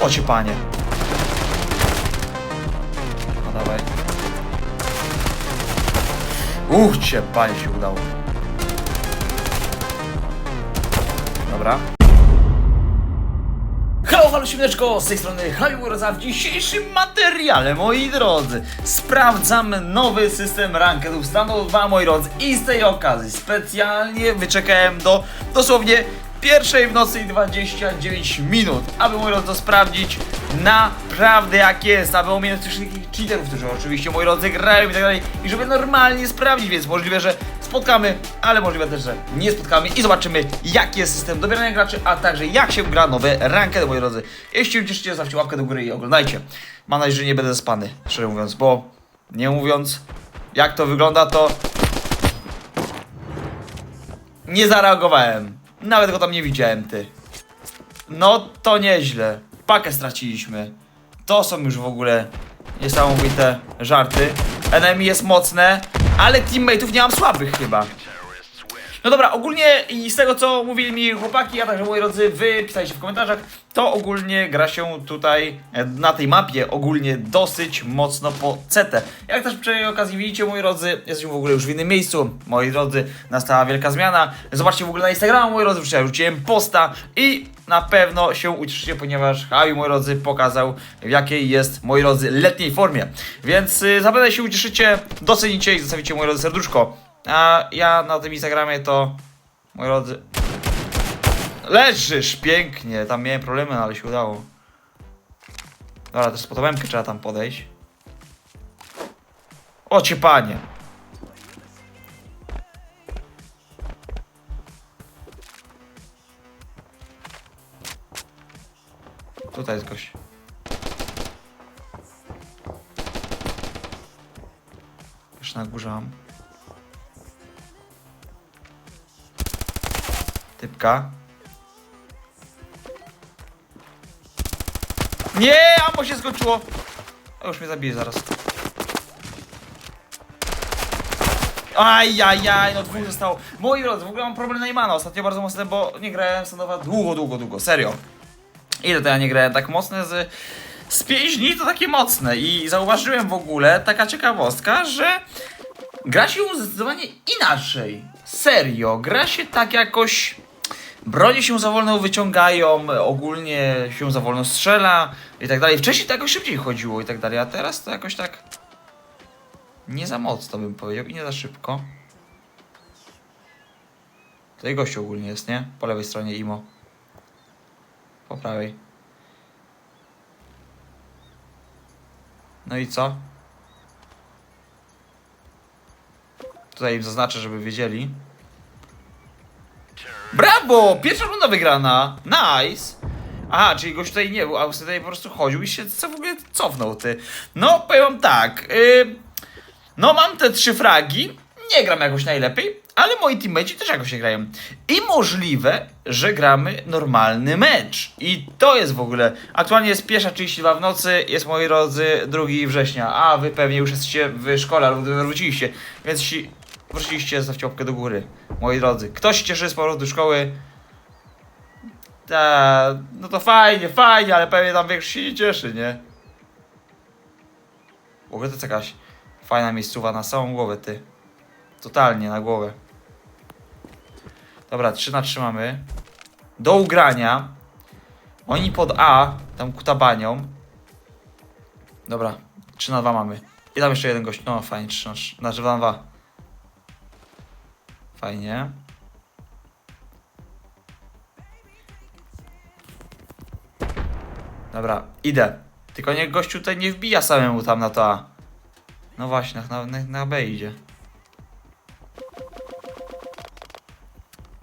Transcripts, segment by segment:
O cię panie. No dawaj. Uch cię panie się udało. Dobra. Halo, halo, siemneczko, z tej strony Haliburza. W dzisiejszym materiale, moi drodzy, sprawdzam nowy system rankedów stanu 2, moi drodzy. I z tej okazji specjalnie wyczekałem do dosłownie pierwszej w nocy i 29 minut, aby, moi drodzy, to sprawdzić naprawdę jak jest, aby ominąć tych wszystkich cheaterów, którzy oczywiście, moi drodzy, grają i tak dalej, i żeby normalnie sprawdzić, więc możliwe, że spotkamy, ale możliwe też, że nie spotkamy i zobaczymy, jaki jest system dobierania graczy, a także jak się gra nowe rankedy, moi drodzy. Jeśli się cieszycie, zostawcie łapkę do góry i oglądajcie. Mam nadzieję, że nie będę spany, szczerze mówiąc, bo nie mówiąc, jak to wygląda, to nie zareagowałem. Nawet go tam nie widziałem, ty. No to nieźle. Pakę straciliśmy. To są już w ogóle niesamowite żarty. Enemy jest mocne, ale teammateów nie mam słabych chyba. No dobra, ogólnie i z tego co mówili mi chłopaki, a także moi drodzy, wy pisaliście w komentarzach, to ogólnie gra się tutaj e, na tej mapie ogólnie dosyć mocno po CT. Jak też przy okazji widzicie, moi drodzy, jesteśmy w ogóle już w innym miejscu. Moi drodzy, nastała wielka zmiana. Zobaczcie w ogóle na Instagramu, moi drodzy, wczoraj rzuciłem posta i na pewno się ucieszycie, ponieważ Hawi, moi drodzy, pokazał w jakiej jest, moi drodzy, letniej formie. Więc y, zapewne się ucieszycie, docenicie i zostawicie, moi drodzy, serduszko. A ja na tym Instagramie to, moi drodzy, leżysz pięknie. Tam miałem problemy, no ale się udało. Dobra, też po MK trzeba tam podejść. O panie. Tutaj jest gość. Już na górze mam. Typka. Nie, ammo się skończyło. O, już mnie zabije zaraz. Ajajaj, no dwóch zostało. Moi drodzy, w ogóle mam problem na Imana ostatnio bardzo mocny, bo nie grałem Sanowa długo, długo, długo, serio. Ile to ja nie grałem tak mocne z... Z 5 dni to takie mocne i zauważyłem w ogóle taka ciekawostka, że gra się zdecydowanie inaczej. Serio, gra się tak jakoś... Bronie się za wolno wyciągają, ogólnie się za wolno strzela i tak dalej. Wcześniej to jakoś szybciej chodziło i tak dalej, a teraz to jakoś tak... Nie za mocno bym powiedział i nie za szybko. Tutaj gościu ogólnie jest, nie? Po lewej stronie Imo. Po prawej. No i co? Tutaj im zaznaczę, żeby wiedzieli. Brawo! Pierwsza runda wygrana! Nice! Aha, czyli gość tutaj nie był, a tutaj po prostu chodził i się co w ogóle cofnął, ty. No, powiem wam tak. Yy, no, mam te trzy fragi. Nie gram jakoś najlepiej, ale moi teammates też jakoś nie grają. I możliwe, że gramy normalny mecz. I to jest w ogóle. Aktualnie jest pierwsza 32 w nocy, jest moi drodzy 2 września. A wy pewnie już jesteście w szkole albo wróciliście. Więc jeśli wróciliście, zostawcie łapkę do góry. Moi drodzy, kto się cieszy z powrotu do szkoły? Ta, no to fajnie, fajnie, ale pewnie tam większość się nie cieszy, nie? W ogóle to jest jakaś fajna miejscowa na samą głowę, ty. Totalnie na głowę. Dobra, 3 na 3 mamy. Do ugrania. Oni pod A, tam kutabanią. Dobra, 3 na 2 mamy. I tam jeszcze jeden gość. No, fajnie, 3 na 3. Znaczy 2 na 2. Fajnie. Dobra, idę. Tylko niech gościu tutaj nie wbija samemu tam na to A. No właśnie, na, na, na B idzie.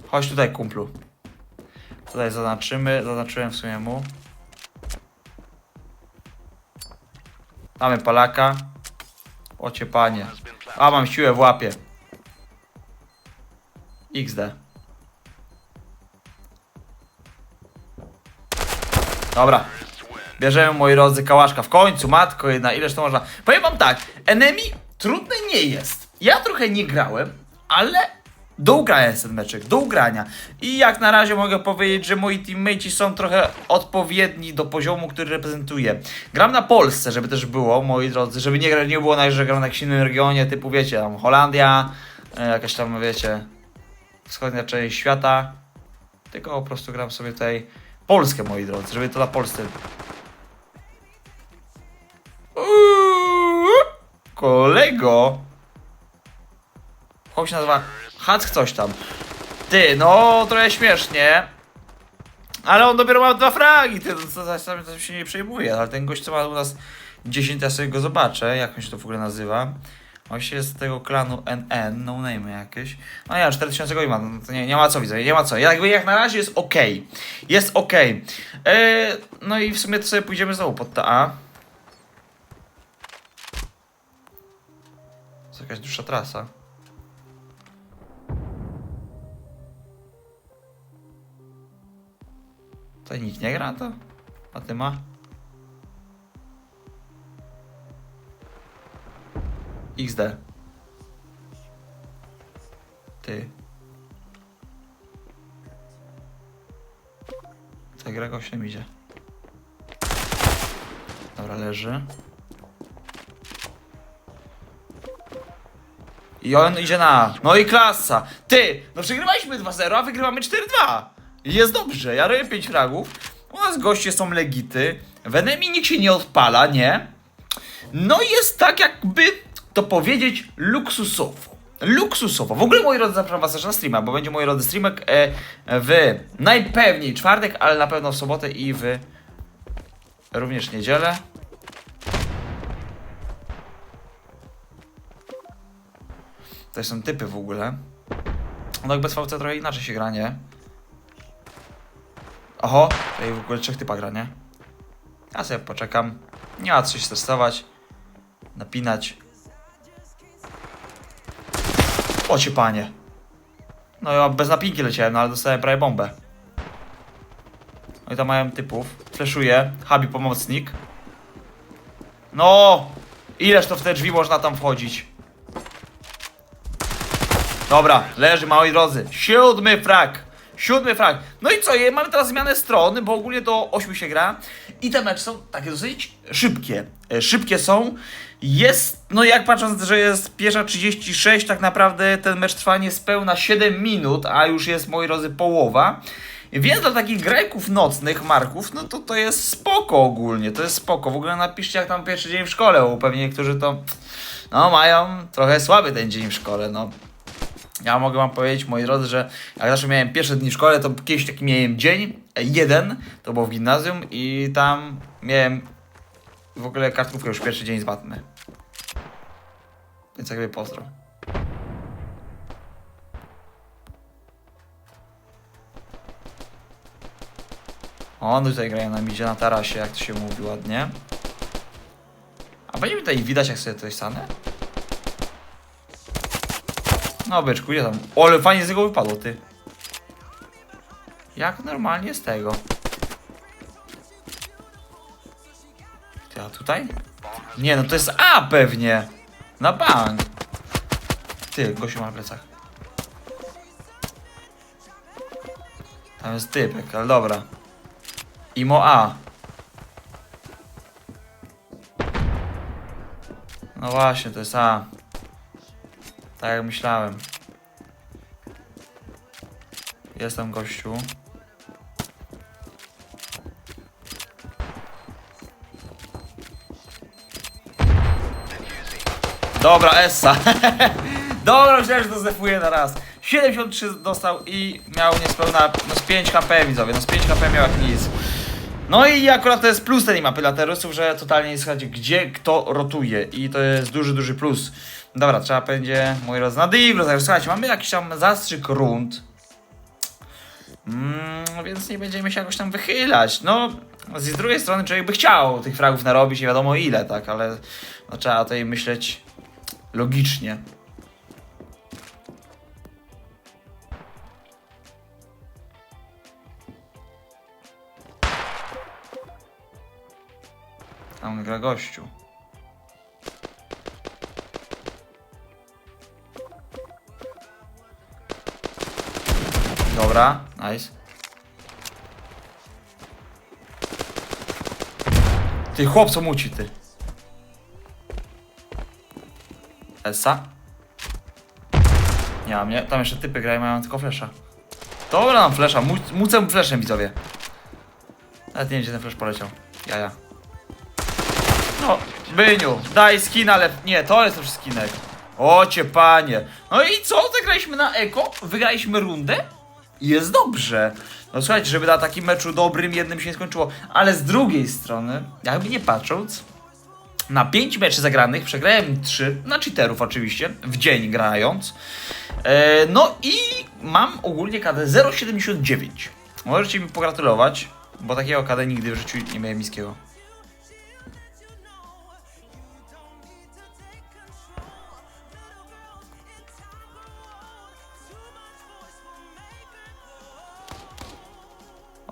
Chodź tutaj, kumplu. Tutaj zaznaczymy. Zaznaczyłem w sumie mu. Mamy Polaka. Ocie panie. A, mam siłę w łapie. XD. Dobra. Bierzemy, moi drodzy, kałaszka. W końcu, matko jedna, ileż to można. Powiem wam tak, enemy trudny nie jest. Ja trochę nie grałem, ale Do ugrania jest ten meczek, do ugrania. I jak na razie mogę powiedzieć, że moi teammates są trochę odpowiedni do poziomu, który reprezentuję. Gram na Polsce, żeby też było, moi drodzy, żeby nie, nie było na, że gram na jakimś innym regionie, typu wiecie, tam Holandia, e, jakaś tam, wiecie, wschodnia część świata. Tylko po prostu gram sobie tutaj Polskę, moi drodzy, żeby to dla Polsce. Kolego! Chłop się nazywa Hack coś tam. Ty, no trochę śmiesznie. Ale on dopiero ma dwa fragi, ty, to, to, to, to się nie przejmuje, ale ten gość co ma u nas 10, ja sobie go zobaczę, jak on się to w ogóle nazywa. On się jest z tego klanu NN, no name jakieś. No ja, 4000 go ma, no to nie, nie ma co widzę, nie ma co. Jakby jak na razie jest ok. Jest ok. E, no i w sumie to sobie pójdziemy znowu pod ta A. To jakaś dłuższa trasa. Tutaj nikt nie gra to? A ty ma? XD. Ty. Ta gra gościem idzie. Dobra, leży. I on idzie na. No i klasa. Ty, no przegrywaliśmy 2-0, a wygrywamy 4-2. Jest dobrze, ja robię 5 fragów. U nas goście są legity. W enemy nikt się nie odpala, nie? No i jest tak jakby to powiedzieć luksusowo. Luksusowo. W ogóle moi drodzy zapraszam was też na streama, bo będzie moi drodzy streamek e, w najpewniej czwartek, ale na pewno w sobotę i w również niedzielę. To są typy w ogóle. No jak bez VC trochę inaczej się gra, nie? Oho, tutaj w ogóle trzech typa gra, nie? Ja sobie poczekam. Nie ma co się stresować. Napinać. O cię panie. No ja bez napinki leciałem, no ale dostałem prawie bombę. No i tam mają typów. Fleszuje. Habi pomocnik. No! Ileż to w te drzwi można tam wchodzić? Dobra, leży, moi drodzy. Siódmy frak. Siódmy frak. No i co, mamy teraz zmianę strony, bo ogólnie do 8 się gra. I te mecze są takie dosyć szybkie. E, Szybkie są. Jest, no jak patrząc, że jest pierwsza 36, tak naprawdę ten mecz trwa niespełna 7 minut, a już jest, moi drodzy, połowa. Więc dla takich grajków nocnych, marków, no to to jest spoko ogólnie, to jest spoko. W ogóle napiszcie jak tam pierwszy dzień w szkole, bo pewnie niektórzy to, no mają trochę słaby ten dzień w szkole, no. Ja mogę wam powiedzieć, moi drodzy, że jak zawsze miałem pierwsze dni w szkole, to kiedyś taki miałem dzień, jeden, to było w gimnazjum i tam miałem w ogóle kartkówkę już pierwszy dzień z matmy. Więc jakby pozdro. O, no tutaj grają na midzie na tarasie, jak to się mówi ładnie. A będzie mi tutaj widać, jak sobie tutaj stanę? No byczku, gdzie tam? O, ale fajnie z tego wypadło, ty. Jak normalnie z tego? Ty, a tutaj? Nie, no to jest A pewnie. Na bank. Ty, gościu ma na plecach. Tam jest typek, ale dobra. Imo A. No właśnie, to jest A. Tak jak myślałem. Jest tam gościu. Dobra, Essa. Dobra, myślałem, że to zdefuje na raz. 73 dostał i miał niespełna, no z 5 HP widzowie, no z 5 HP miał jak nic. No i akurat to jest plus tej mapy dla terrorystów, że totalnie nie słychać gdzie kto rotuje i to jest duży, duży plus. Dobra, trzeba będzie, moi drodzy, na także słuchajcie, mamy jakiś tam zastrzyk rund. Mm, więc nie będziemy się jakoś tam wychylać. No, z drugiej strony człowiek by chciał tych fragów narobić, nie wiadomo ile, tak, ale no, trzeba tutaj myśleć logicznie. Gościu. Dobra, nice. Ty chłop co muci, ty. Esa? Nie mam, nie? Tam jeszcze typy grają, mają tylko flesza. Dobra, mam flesza, mu- mucę mu fleszem, widzowie. Nawet nie wiem, gdzie ten flash poleciał. Jaja. No, Byniu, daj skin, ale nie, to jest już skinek. Ocie panie. No i co? Zagraliśmy na eko, wygraliśmy rundę i jest dobrze. No słuchajcie, żeby na takim meczu dobrym jednym się nie skończyło. Ale z drugiej strony, jakby nie patrząc, na 5 meczy zagranych przegrałem 3, na cheaterów oczywiście, w dzień grając. E, no i mam ogólnie KD 0,79. Możecie mi pogratulować, bo takiego KD nigdy w życiu nie miałem niskiego.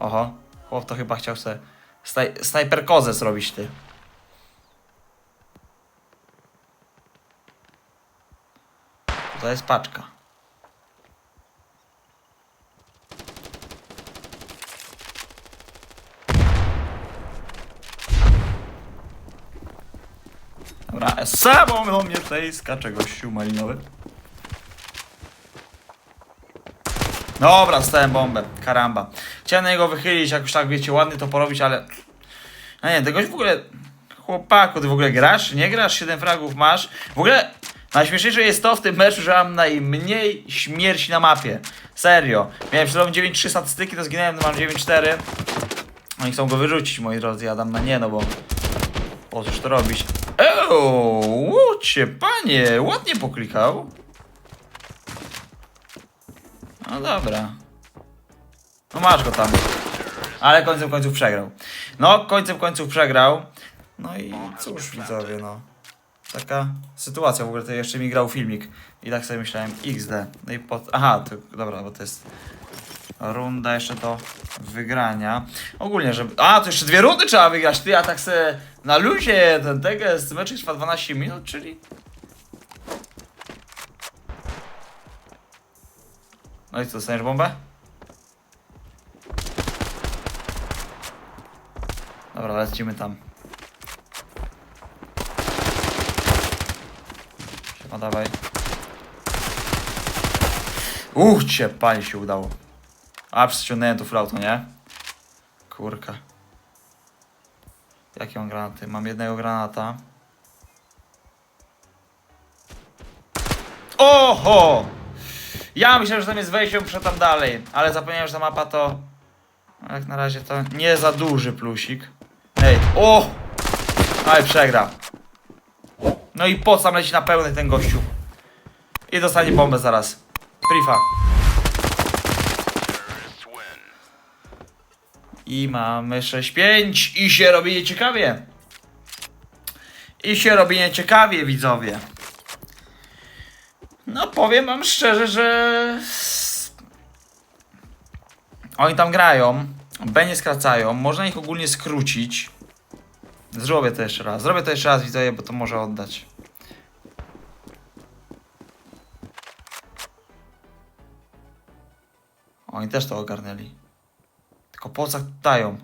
Oho, chłop to chyba chciał sobie snaj snajperkozę zrobić ty. To jest paczka. Dobra, samą do mnie tutaj skacze gościu malinowy. Dobra, stałem bombę, karamba. Chciałem na niego wychylić, jak już tak wiecie, ładnie to porobić, ale... No nie, tego w ogóle... Chłopaku, ty w ogóle grasz? Nie grasz? 7 fragów masz? W ogóle najśmieszniejsze jest to w tym meczu, że mam najmniej śmierci na mapie. Serio. Miałem przed chwilą 9-3 statystyki, to zginąłem, to mam 9-4. Oni chcą go wyrzucić, moi drodzy, ja dam na nie, no bo... Po cóż to robić? Eee, łucie, panie, ładnie poklikał. No dobra. No masz go tam. Ale końcem końców przegrał. No, końcem końców przegrał. No i cóż, widzowie, no. Taka sytuacja, w ogóle to jeszcze mi grał filmik. I tak sobie myślałem, XD. No i po... Aha, to, dobra, bo to jest runda jeszcze do wygrania. Ogólnie, żeby... A, to jeszcze dwie rundy trzeba wygrać. Ty, a tak se na luzie ten tego jest mecz trwa 12 minut, czyli... No i co, dostaniesz bombę? Dobra, lecimy tam. Siema, dawaj. Uch, cię, panie się udało. A, przyciągnąłem tu flauto, nie? Kurka. Jakie mam granaty? Mam jednego granata. Oho! Ja myślałem, że tam jest wejście, muszę tam dalej. Ale zapomniałem, że ta mapa to... Jak na razie to nie za duży plusik. Ej, o! Ale przegra. No i po sam leci na pełny ten gościu. I dostanie bombę zaraz. Prifa. I mamy 6-5 i się robi nieciekawie. I się robi nieciekawie, widzowie. No powiem wam szczerze, że oni tam grają, B nie skracają, można ich ogólnie skrócić. Zrobię to jeszcze raz, zrobię to jeszcze raz, widzowie, bo to może oddać. Oni też to ogarnęli. Tylko po co dają?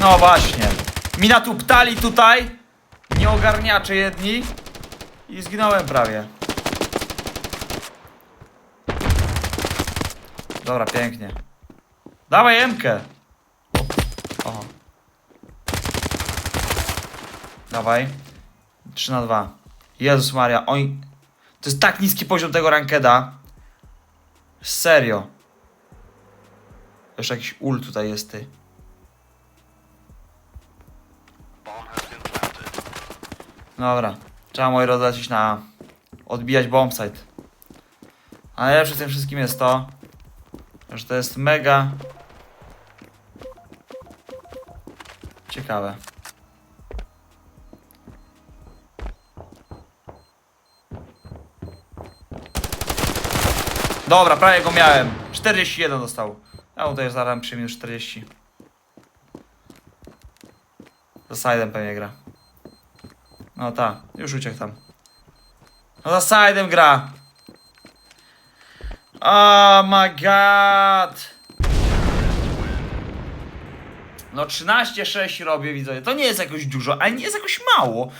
No właśnie. Mina tu ptali tutaj. Nieogarniacze jedni. I zginąłem prawie. Dobra, pięknie. Dawaj Emkę. Oho. Dawaj. 3 na 2. Jezus Maria, oni... To jest tak niski poziom tego rankeda. Serio. Jeszcze jakiś ul tutaj jest, ty. Dobra. Trzeba moi lecieć na... Odbijać bombsite. A najlepsze w tym wszystkim jest to, że to jest mega... Ciekawe. Dobra, prawie go miałem. 41 dostał. A tutaj zaraz przy minus 40. Za side'em pewnie gra. No tak, już uciekł tam. No za side'em gra. Oh my god. No 13-6 robię, widzowie. To nie jest jakoś dużo, ale nie jest jakoś mało.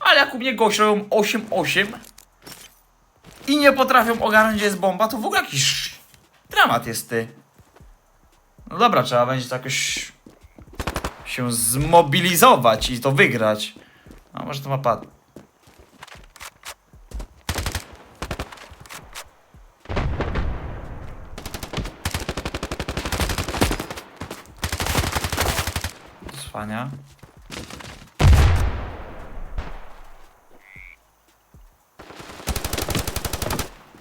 Ale jak u mnie gość robią 8-8 i nie potrafią ogarnąć, gdzie jest bomba, to w ogóle jakiś dramat jest ty. No dobra, trzeba będzie to jakoś się zmobilizować i to wygrać. A może to ma pad. Cwania.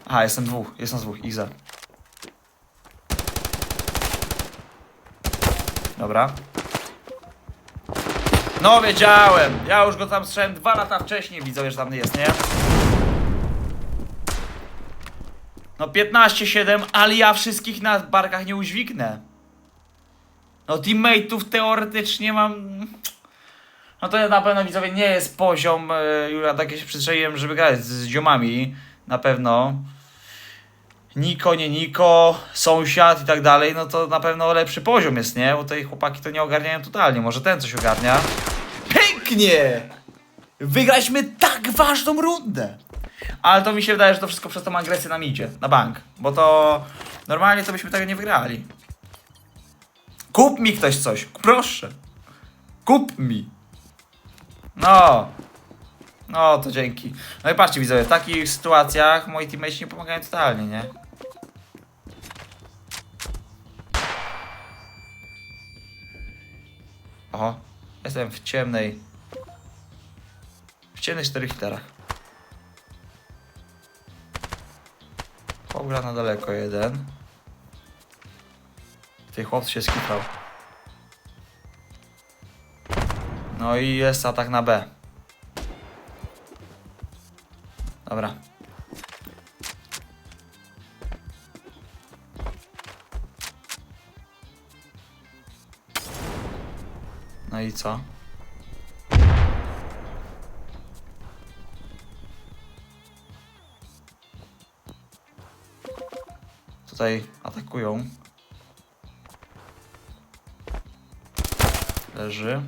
Aha, jestem dwóch, jestem dwóch, Iza. Dobra. No wiedziałem! Ja już go tam strzałem dwa lata wcześniej, widzę, że tam jest, nie? No 15-7, ale ja wszystkich na barkach nie udźwignę. No teammateów teoretycznie mam... No to na pewno widzowie nie jest poziom, e, ja takie się przyzwyczaiłem, żeby grać z, z ziomami, na pewno. Niko, nie Niko, sąsiad i tak dalej, no to na pewno lepszy poziom jest, nie? Bo tutaj chłopaki to nie ogarniają totalnie, może ten coś ogarnia. Pięknie! Wygraliśmy tak ważną rundę! Ale to mi się wydaje, że to wszystko przez tą agresję nam idzie, na bank. Bo to normalnie to byśmy tego nie wygrali. Kup mi ktoś coś, proszę. Kup mi. No. No, to dzięki. No i patrzcie widzowie, w takich sytuacjach moi teammates nie pomagają totalnie, nie? Oho, jestem w ciemnej... W ciemnych czterech literach. Chłop gra na daleko jeden. Tej chłop się skipał. No i jest atak na B. Dobra. No i co? Tutaj atakują. Leży.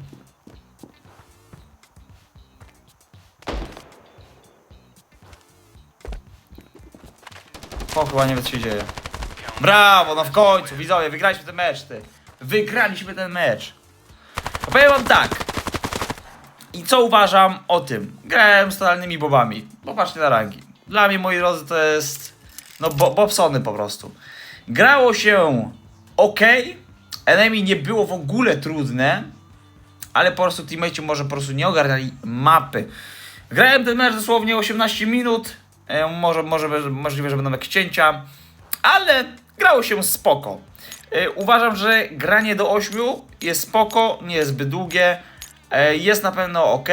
O, chyba nie wiem co się dzieje. Brawo, no w końcu, widzowie, wygraliśmy ten mecz, ty. Wygraliśmy ten mecz. Powiem wam tak. I co uważam o tym? Grałem z totalnymi bobami. Popatrzcie na rangi. Dla mnie, moi drodzy, to jest... No, bo, bobsony po prostu. Grało się ok. Enemy nie było w ogóle trudne. Ale po prostu teammates może po prostu nie ogarniali mapy. Grałem ten mecz dosłownie 18 minut. E, może, może możliwe, że będą jakieś cięcia. Ale grało się spoko. E, uważam, że granie do 8 jest spoko, nie jest zbyt długie. E, jest na pewno ok.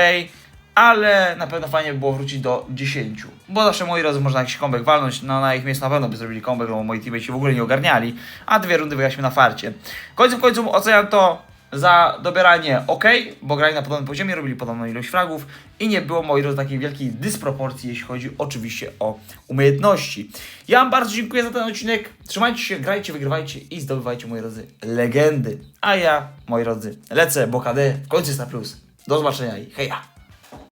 Ale na pewno fajnie by było wrócić do 10. Bo zawsze moi drodzy można jakiś comeback walnąć. No na ich miejscu na pewno by zrobili comeback, bo moi teammates się w ogóle nie ogarniali. A dwie rundy wygraliśmy na farcie. Końcem końców oceniam to za dobieranie ok, bo grali na podobnym poziomie, robili podobną ilość fragów i nie było, moi drodzy, takiej wielkiej dysproporcji, jeśli chodzi oczywiście o umiejętności. Ja Wam bardzo dziękuję za ten odcinek. Trzymajcie się, grajcie, wygrywajcie i zdobywajcie, moi drodzy, legendy. A ja, moi drodzy, lecę, bo KD w końcu jest na plus. Do zobaczenia i heja!